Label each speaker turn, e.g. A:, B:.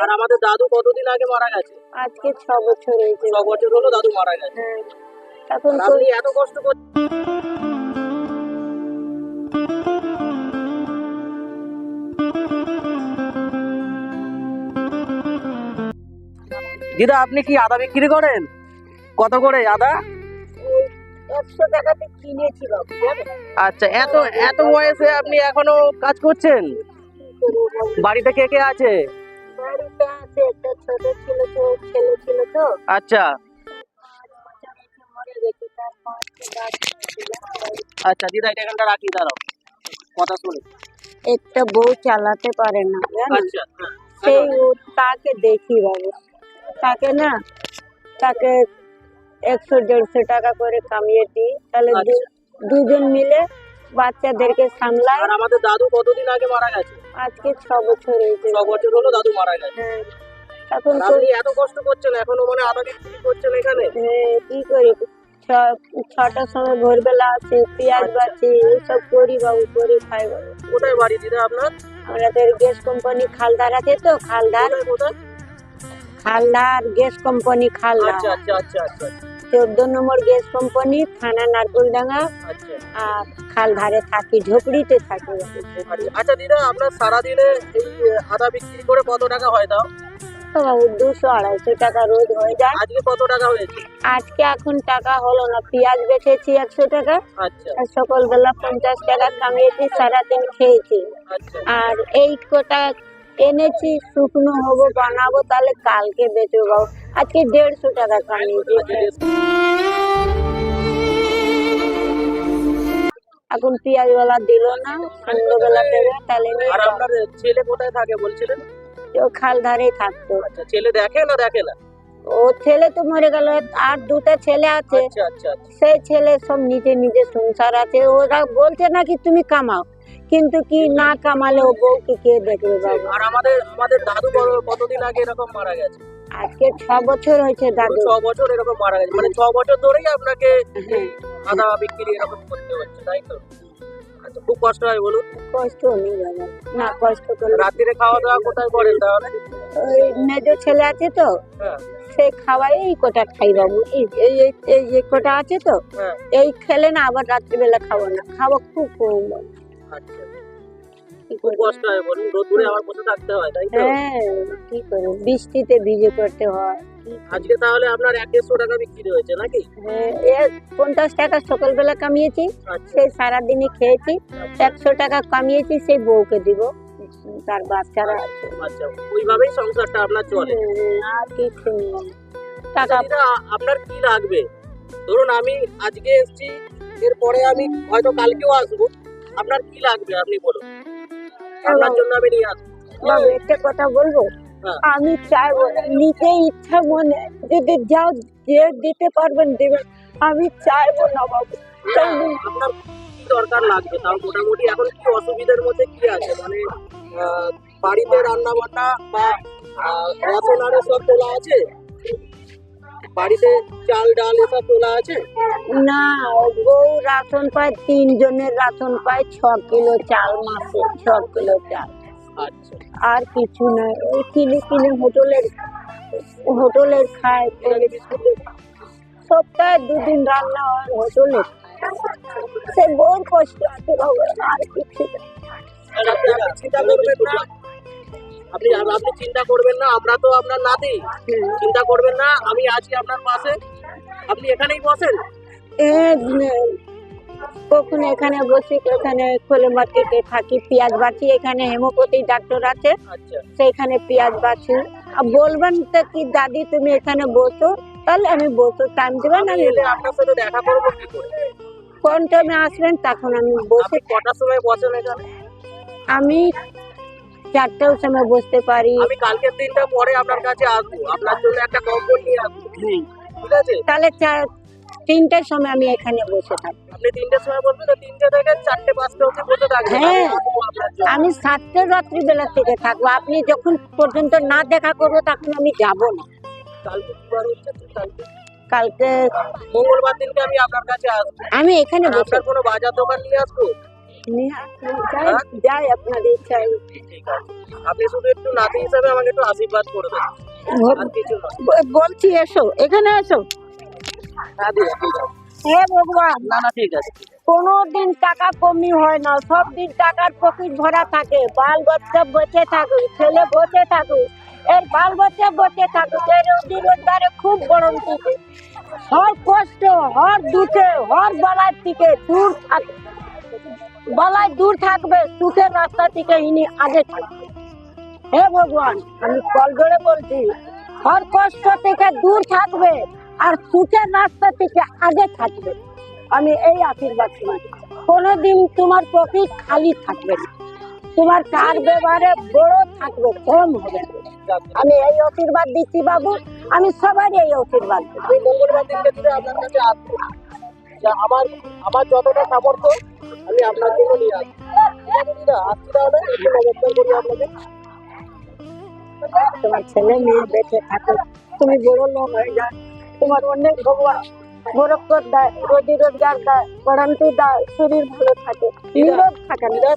A: আর আমাদের দাদু কতদিন আগে মারা গেছে?
B: আজকে ছ বছর হয়েছে।
A: ছ বছর হলো দাদু মারা গেছে।
B: হ্যাঁ। এখন
A: আপনি এত কষ্ট করছেন দিদা আপনি কি আদা বিক্রি করেন? কত করে আদা?
B: একশো টাকাতে কিনেছি
A: আচ্ছা এত এত বয়সে আপনি এখনও কাজ করছেন? বাড়িতে কে কে আছে?
B: আছে একটা ছোট ছিল তো ছেলে ছিল তো।
A: আচ্ছা। আচ্ছা দিদা এটা এখানটা রাখি দাঁড়াও। কথা শুনে।
B: একটা বউ চালাতে পারে না
A: আচ্ছা হ্যাঁ।
B: সেই তাকে দেখি বাবু। তাকে না তাকে একশো দেড়শো টাকা করে কামিয়ে দিই। তাহলে দু- দুজন মিলে বাচ্চাদেরকে সামলায়
A: আর আমাদের দাদু কতদিন আগে মারা গেছে?
B: আজকে ছ বছর হয়েছে।
A: ছ বছর হলো দাদু মারা গেছে।
B: হ্যাঁ। এখন
A: আপনি এত কষ্ট করছেন এখনও মানে আদা বিক্রি করছেন এখানে?
B: হ্যাঁ, কি করি? ছটার সময় ভোরবেলা আছি পেঁয়াজ বাছি এইসব করি বাবু করি খাই বাবু।
A: কোথায় বাড়ি দিদা আপনার?
B: আমাদের গ্যাস কোম্পানি খালদার আছে তো খালদার। খালদার গ্যাস কোম্পানি খালদার।
A: আচ্ছা আচ্ছা আচ্ছা আচ্ছা।
B: চোদ্দ নম্বর গ্যাস কোম্পানি থানা নারকুলডাঙ্গা
A: আচ্ছা।
B: আর খাল ধারে থাকি ঝোপড়িতে থাকি।
A: আচ্ছা আচ্ছা দিদা আপনার সারাদিনে এই আদা বিক্রি করে কত টাকা হয় তাও
B: দুশো আড়াইশো টাকা রোজ হয়ে যায়।
A: আজকে কত টাকা হয়েছে?
B: আজকে এখন টাকা হলো না পেঁয়াজ বেচেছি একশো টাকা।
A: আচ্ছা।
B: আর সকালবেলা পঞ্চাশ টাকা কামিয়েছি সারাদিন খেয়েছি। আর এই কটা এনেছি শুকনো হব বানাবো তাহলে কালকে বেচবো। আজকে দেড়শো টাকা এখন পেঁয়াজ বেলা দিল না সন্ধ্যেবেলা দেবে তাহলে
A: আর আপনার ছেলে কোথায় থাকে বলছিলেন?
B: ও খাল ধারেই থাকতো।
A: আচ্ছা ছেলে দেখে না দেখে না?
B: ও ছেলে তো মরে গেল আর দুটো ছেলে আছে।
A: আচ্ছা আচ্ছা
B: সেই ছেলে সব নিজে নিজে সংসার আছে। ওরা বলছে না কি তুমি কামাও কিন্তু কি না কামালে ও বউকে কে দেখবে
A: আর আমাদের আমাদের দাদু কতদিন আগে এরকম মারা গেছে?
B: আজকে ছ বছর হয়েছে দাদু।
A: ছ বছর এরকম মারা গেছে। মানে ছ বছর ধরেই আপনাকে
B: হ্যাঁ,
A: আদা বিক্রি এরকম করতে হচ্ছে তাই তো? আচ্ছা খুব কষ্ট হয় বলুন।
B: কষ্ট নেই বাবা। না কষ্ট করলে
A: রাত্রিরে খাওয়া দাওয়া কোথায় করেন তাহলে?
B: ওই মেজো ছেলে আছে তো
A: হ্যাঁ।
B: সে খাওয়াই এই কটা খাই বাবু। এই এই এই- কটা আছে তো
A: হ্যাঁ।
B: এই খেলে না আবার রাত্রিবেলা খাব না। খাব খুব কম।
A: আচ্ছা। খুব কষ্ট হয় বলুন রোদুরে আমার বসে থাকতে হয় তাই তো?
B: হ্যাঁ কি করব বৃষ্টিতে ভিজে করতে হয়
A: আজকে তাহলে আপনার এক দেড়শো টাকা বিক্রি হয়েছে নাকি?
B: হ্যাঁ পঞ্চাশ টাকা সকালবেলা কামিয়েছি
A: আচ্ছা।
B: সেই সারাদিনে খেয়েছি একশো টাকা কামিয়েছি সেই বউকে দিব তার বাচ্চারা
A: আচ্ছা ওইভাবেই সংসারটা আপনার চলে।
B: হুম, আর কিছু টাকা
A: আপনার কি লাগবে? ধরুন আমি আজকে এসেছি এরপরে আমি হয়তো কালকেও আসব আপনার কি লাগবে আপনি বলুন? আপনার জন্য আমি নিয়ে আসব
B: একটা কথা বলব?
A: হ্যাঁ।
B: আমি চাইব নিজে ইচ্ছা মনে যদি যাও যে দিতে পারবেন দিবেন আমি চাইব না বাবু।
A: আপনার কি দরকার লাগবে তাও মোটামুটি এখন কি অসুবিধার মধ্যে কি আছে? মানে বাড়িতে রান্না বান্না বা রেশন সব তোলা আছে? বাড়িতে চাল ডাল এসব তোলা আছে?
B: না বউ রাশন পায় তিনজনের রাশন পায় ছ কিলো চাল মাসে ছ কিলো চাল।
A: আচ্ছা।
B: আর কিছু নাই ওই কিনে কিনে হোটেলের হোটেলের খায় সপ্তাহে দুদিন রান্না হয় হোটেলে সে বহুত কষ্ট আছে আর কিছু না।
A: আপনি আপনি চিন্তা করবেন না। না আমরা তো আপনার নাতি। চিন্তা করবেন না আমি আছি আপনার পাশে। আপনি এখানেই বসেন।
B: কখনো এখানে বসি এখানে খোলে মার্কেটে থাকি পেঁয়াজ বাছি এখানে হেমোপ্যাথি ডাক্তার আছে।
A: আচ্ছা।
B: সেইখানে পেঁয়াজ বাছি আর বলবেন তো কি দাদি তুমি এখানে বসো। তাহলে আমি বসো টাইম দেবেন
A: আমি আপনার সাথে দেখা করব কি করে?
B: কোন টাইমে আসবেন তখন আমি বসে
A: কটার সময় বসেন এখানে?
B: আমি চারটার সময় বসতে পারি।
A: আমি কালকের দিনটা পরে আপনার কাছে আসব। আপনার জন্য একটা কম্বল নিয়ে আসব। ঠিক আছে?
B: তাহলে তিনটার সময় আমি এখানে বসে থাকি। হ্যাঁ।
A: আমি।
B: সাতটা রাত্রিবেলা থেকে থাকব। আপনি যখন পর্যন্ত না দেখা করব তখন আমি যাব না।
A: কালকে মঙ্গলবার দিনকে আমি আপনার কাছে আসব।
B: আমি এখানে বসে
A: কোনো বাজার দোকান নিয়ে আসব?
B: নিহার যাই যাই আপনার
A: আপনি শুধু একটু নাতি হিসাবে আমাকে একটু আশীর্বাদ
B: বলছি এসো এখানে এসো।
A: হ্যাঁ
B: হে ভগবান
A: না না ঠিক আছে
B: কোনো দিন টাকা কমি হয় না সব দিন টাকার পকেট ভরা থাকে। বাল বাচ্চা বেঁচে থাকুক ছেলে থাকুক এর বাল বাচ্চা বসে থাকুক এর রোজি রোজগারে খুব গরম থাকে হর কষ্ট হর দুঃখে হর বালার থেকে দূর বালায় দূর থাকবে সুখের রাস্তা থেকে ইনি আগে থাকবে। হে ভগবান আমি কল ধরে বলছি হর কষ্ট থেকে দূর থাকবে আর সুখের রাস্তা থেকে আগে থাকবে। আমি এই আশীর্বাদ করি কোনোদিন তোমার পকেট খালি থাকবে না। তোমার কার ব্যবহারে বড় থাকবে কম হবে। আমি এই আশীর্বাদ দিচ্ছি বাবু। আমি সবারই এই আশীর্বাদ
A: আমার আমার যতটা সামর্থ্য আমি আপনার জন্য নিয়ে তাহলে। করি আপনাকে।
B: তোমার ছেলে মেয়ে বেঁচে থাকে তুমি বড় লোক হয়ে যাও তোমার অনেক ভগবান। বরকত দেয় রোজি রোজগার দেয় পড়ান্তি দেয় শরীর ভালো থাকে নিরোগ থাকে না।